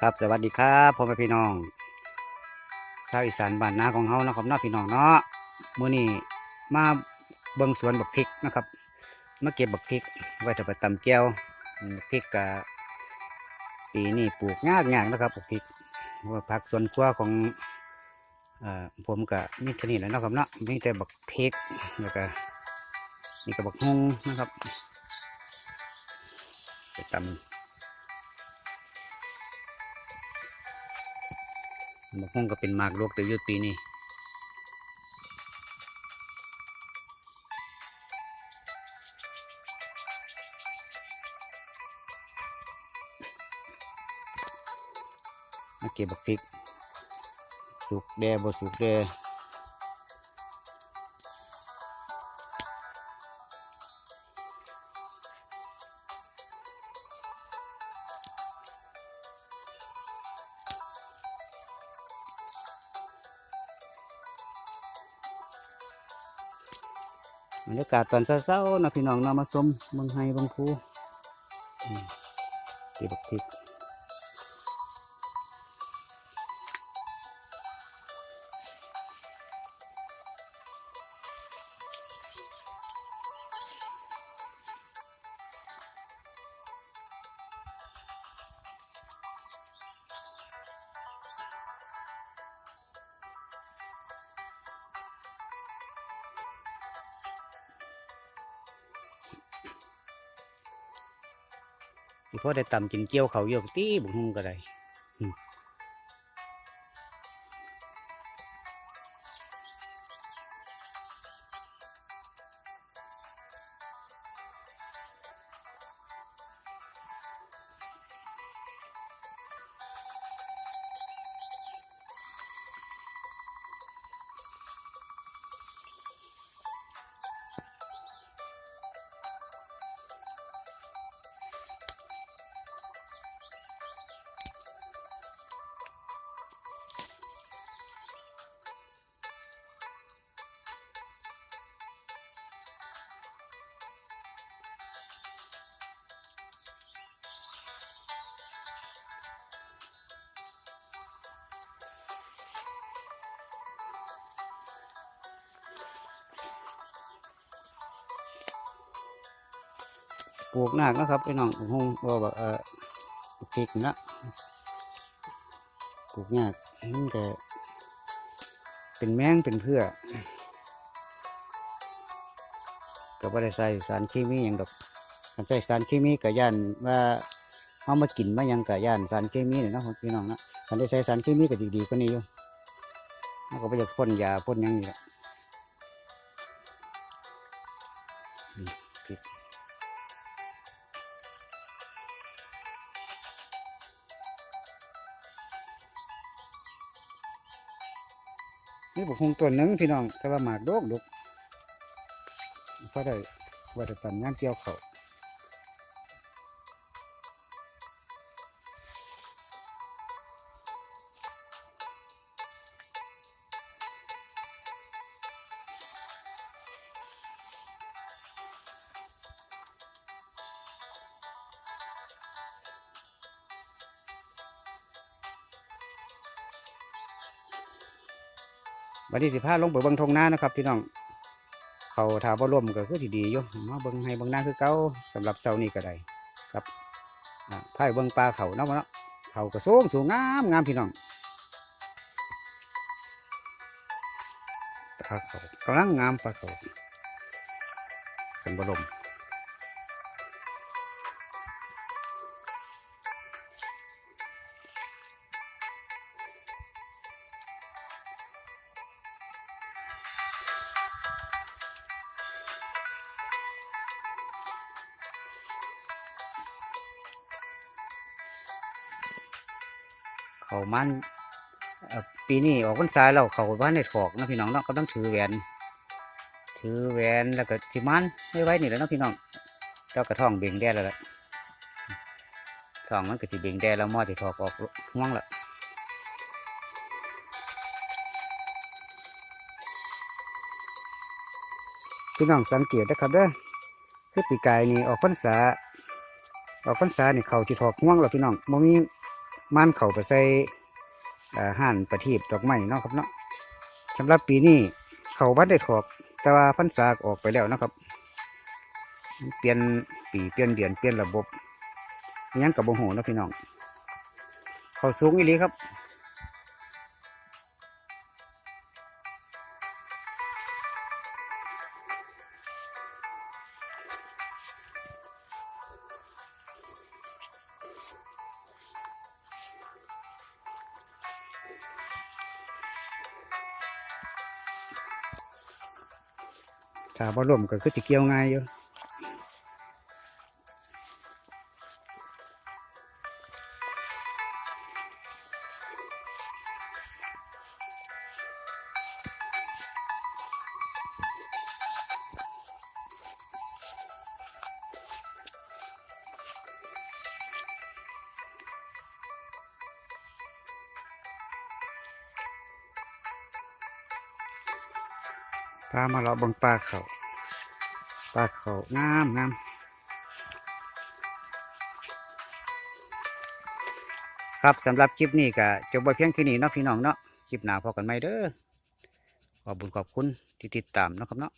ครับสวัสดีครับพ่อแม่พี่น้องชาวอีสานบ้านนาของเฮานะครับเนาพี่น้องเนาะมื้อนี้มาเบิ่งสวนบักพริกนะครับมาเก็บบักพริกไว้ถ้าไปตำแก้วพริกกะปีนี้ปลูกยากยากนะครับบักพริกเพราะว่าผักสวนครัวของผมก็มีเท่านี้แหล้วนาะครับเนาะมีแต่บักพริกแล้วก็นี่ก็บักฮงนะครับไปตำ บักฮุ่งก็เป็นหมากลวกแต่ยุดปีนี้มาเก็บบักพริก สุกแดบ่สุกแด บรรยากาศตอนเช้าๆนะพี่น้องเนาะมาชมเมืองไฮเมืองภูอืมเก็บบักพริก พ่อได้ตำกินเกี้ยวเขาเยอะตีบุกหุ่งก็ได้ ปลูกหนักนะครับพี่น้องบุกฮุ่งว่าแบบเออบักพริกนี่ละปลูกยากมันแต่เป็นแมงเป็นเพื่อก็บ่ได้ใส่สารเคมีอย่างดอกคันใส่สารเคมีก็ย่านว่าเอามากินมายังก็ย่านสารเคมีเนี่ยนาะพี่น้องนะคันได้ใส่สารเคมีก็สิดีกว่านี้อยู่มันก็บ่อยากพ่นยาพ่นยังนี่แหละ นี่บุคคงตัวหนึงพี่น้องแต่ว่าหมากโดกดกเพราะได้ว่าจะตำย่างเกี่ยวเขา วันที่สิบห้าลงไปเบิ่งทงหน้านะครับพี่น้องเขาถาบ่ร่วมก็คือสิดีอยู่มาเบิ่งให้เบิ่งหน้าคือเก่าสำหรับเสานี้ก็ได้ครับอ่าพายเบิ่งปลาเขาเนาะวะเนาะเขาก็สูงสูงงามงามพี่น้องปลาเขากำลังงามปลาเขาเป็นบรม เขามันปีนี้ออกพรรษาแล้วเขาบ้านในถอกนะพี่น้องเนาะก็ต้องถือแหวน ถือแหวนแล้วก็สิมันไม่ไว้นี่แล้วนะพี่น้องเจ้ากระท่องเบ่งแดดแล้วล่ะท้องมันก็สิเบ่งแดดแล้วมอสิถอกออกห่วงละพี่น้องสังเกตนะครับเด้อคือปีกายนี่ออกพรรษาออกพรรษานี่เขาสิถอกห่วงแล้วพี่น้องบ่มี มันเข่าไปใส่ห่านประทีปดอกไม้เนาะครับเนาะสำหรับปีนี้เขาบ้านได้ถอก แต่ว่าพันษากออกไปแล้วนะครับ เปลี่ยนปีเปลี่ยนเดือนเปลี่ยนระบบอิหยังกับโมโหนะพี่น้องเขาสูงอีหลีครับ ถ้าบ่ร่วมก็คือสิเกี่ยวง่ายอยู่ พามาเลาะบังปลาเขาปลาเขางามงามครับสำหรับคลิปนี้ก็จบไปเพียงแค่นี้เนาะพี่น้องเนาะคลิปหน้าพอกันไหมเด้อขอบคุญขอบคุณที่ติดตามนะครับเนาะ